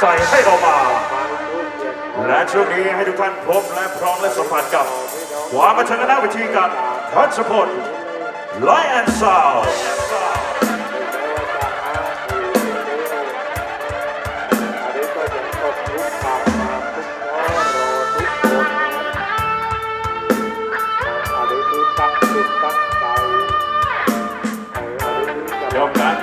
ใจให้เรามา และช่วงนี้ให้ทุกท่านพบและพร้อมและสัมผัสกับความบันเทิงหน้าเวทีกับทัชพลไลแอนซาว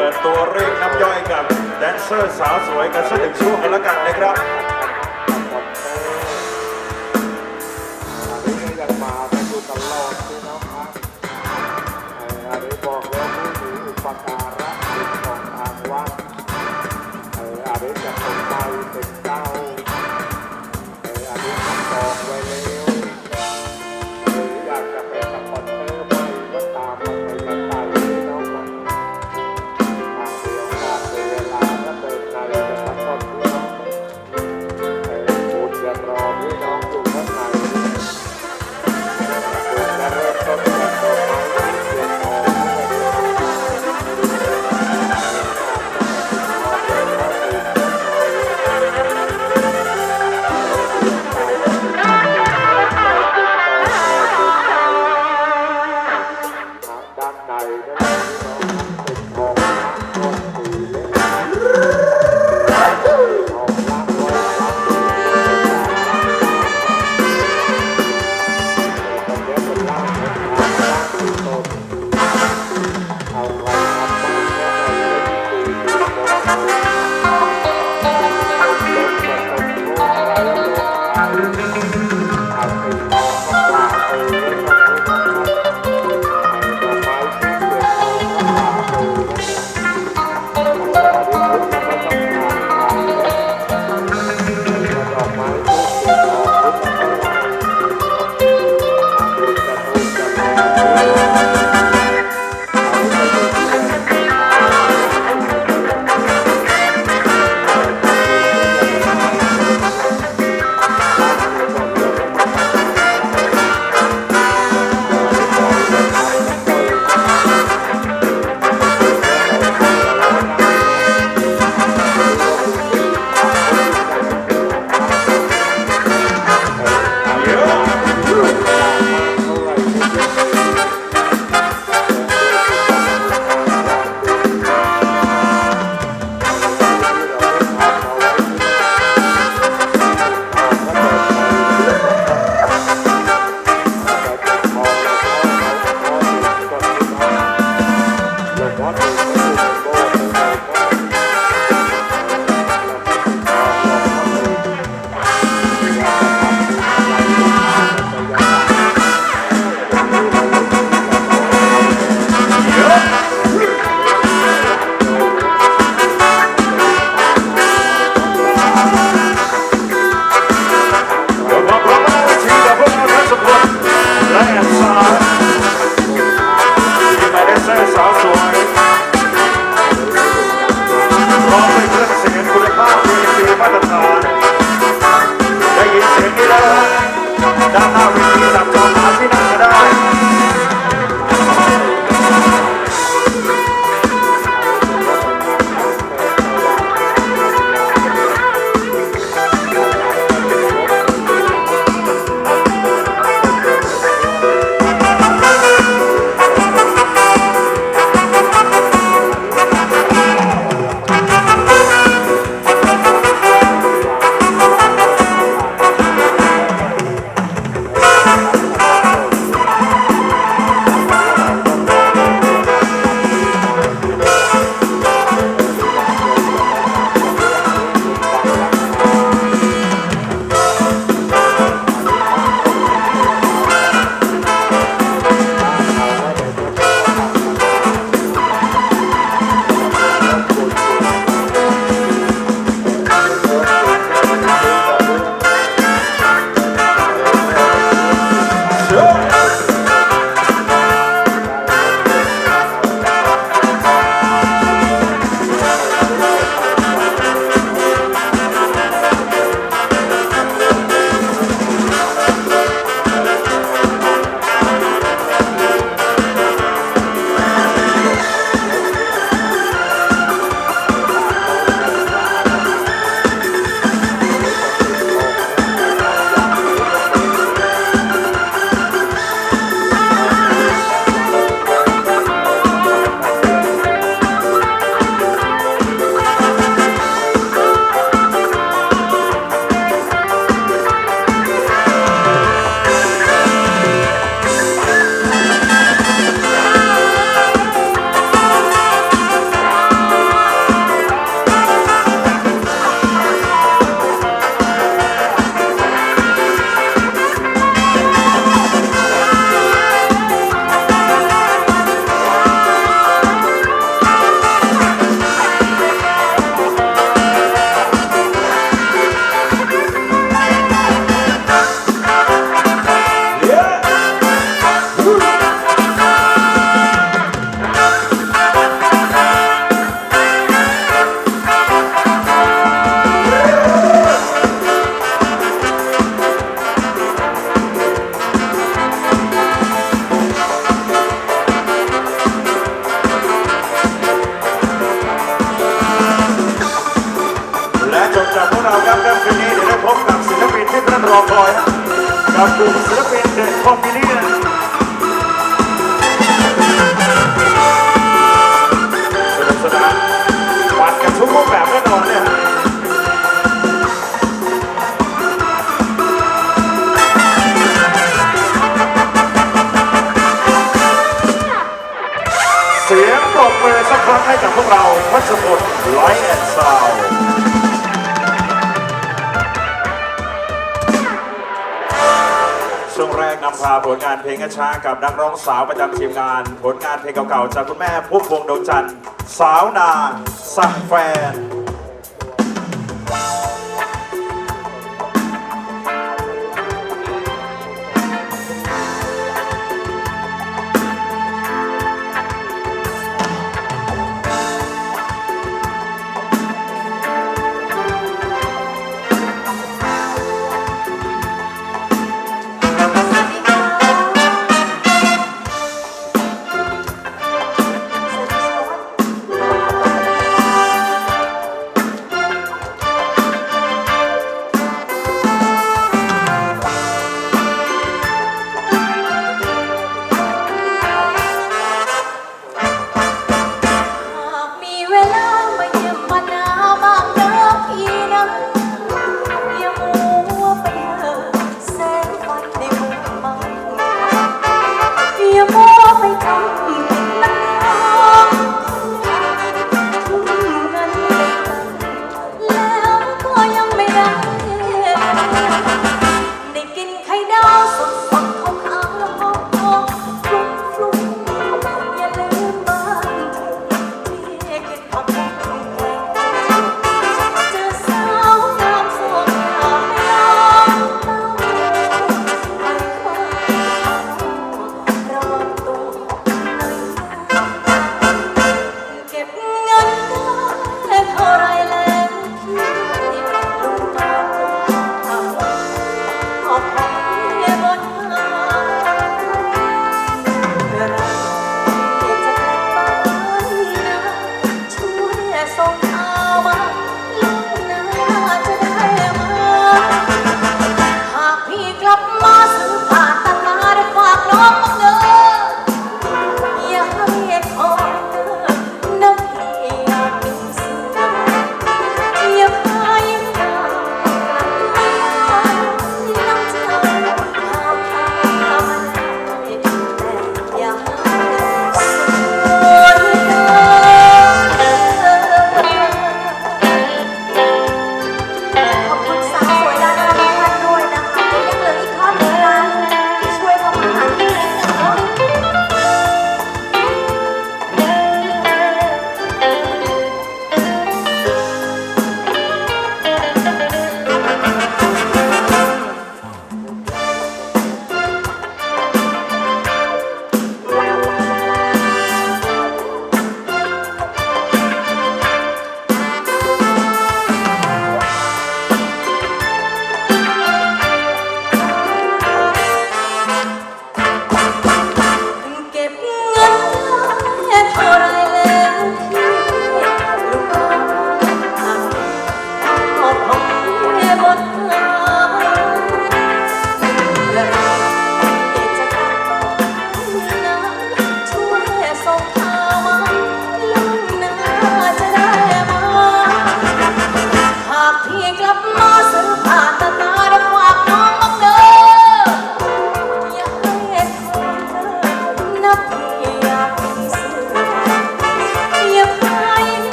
เปิดตัวเรียกน้ำย่อยกับแดนเซอร์สาวสวยกันสักหนึ่งช่วงกันละกันนะครับ พบกับศิลปินที่ท่านรอคอยฮะกับกลุ่มศิลปินเด็กคอมมินี้นะสนุกสนานวันกันทุกรูปแบบแน่นอนเนี่ยเสียงปรบมือสักครั้งให้กับพวกเราพัชพลไลท์แอนด์ซาว พาผลงานเพลงช้ากับนักร้องสาวประจำทีมงาน ผลงานเพลงเก่าๆจากคุณแม่พุ่มพวงดวงจันทร์สาวนาสั่งแฟน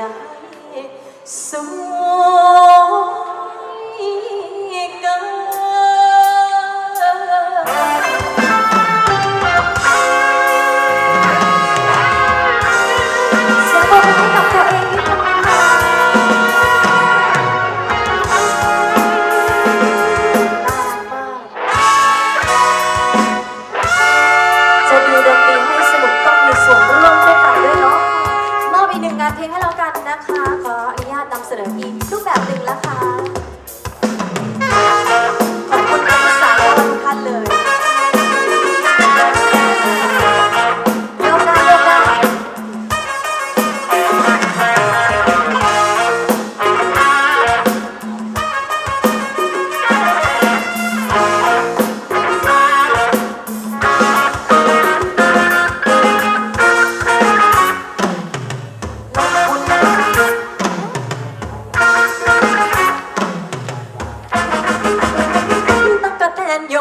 ยายสมย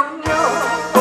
นย